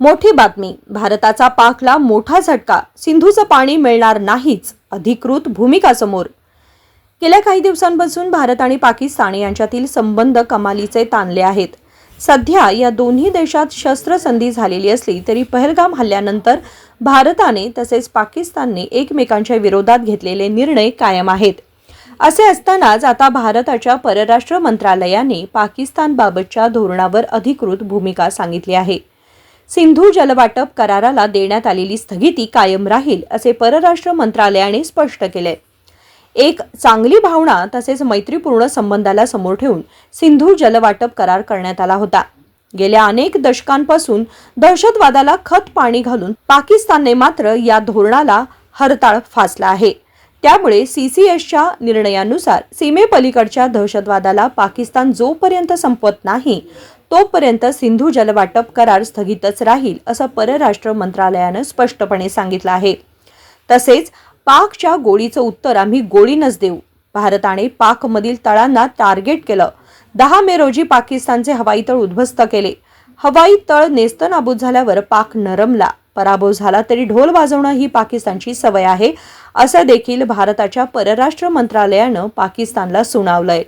मोठी बातमी. भारताचा पाकला मोठा झटका. सिंधूचं पाणी मिळणार नाहीच अधिकृत भूमिका समोर गेल्या काही दिवसांपासून भारत आणि पाकिस्तान यांच्यातील संबंध कमालीचे ताणले आहेत. सध्या या दोन्ही देशात शस्त्रसंधी झालेली असली तरी पहलगाम हल्ल्यानंतर भारताने तसेच पाकिस्तानने एकमेकांच्या विरोधात घेतलेले निर्णय कायम आहेत. असे असतानाच आता भारताच्या परराष्ट्र मंत्रालयाने पाकिस्तानबाबतच्या धोरणावर अधिकृत भूमिका सांगितली आहे. सिंधू जलवाटप कराराला देण्यात आलेली स्थगिती कायम राहील असे परराष्ट्र मंत्रालयाने स्पष्ट केले. एक चांगली भावना तसेच मैत्रीपूर्ण संबंधाला समोर ठेवून सिंधू जलवाटप करार करण्यात आला होता. गेल्या अनेक दशकांपासून दहशतवादाला खत पाणी घालून पाकिस्तानने मात्र या धोरणाला हरताळ फासला आहे. त्यामुळे सीसीएसच्या निर्णयानुसार सीमेपलीकडच्या दहशतवादाला पाकिस्तान जोपर्यंत संपत नाही तोपर्यंत सिंधू जलवाटप करार स्थगितच राहील असं परराष्ट्र मंत्रालयानं स्पष्टपणे सांगितलं आहे. तसेच पाकच्या गोळीचं उत्तर आम्ही गोळीनच देऊ. भारताने पाकमधील तळांना टार्गेट केलं. दहा मे रोजी पाकिस्तानचे हवाई तळ उद्ध्वस्त केले. हवाई तळ नेस्तनाबूत झाल्यावर पाक नरमला. पराभव झाला तरी ढोल वाजवणं ही पाकिस्तानची सवय आहे असं देखील भारताच्या परराष्ट्र मंत्रालयानं पाकिस्तानला सुनावलंय.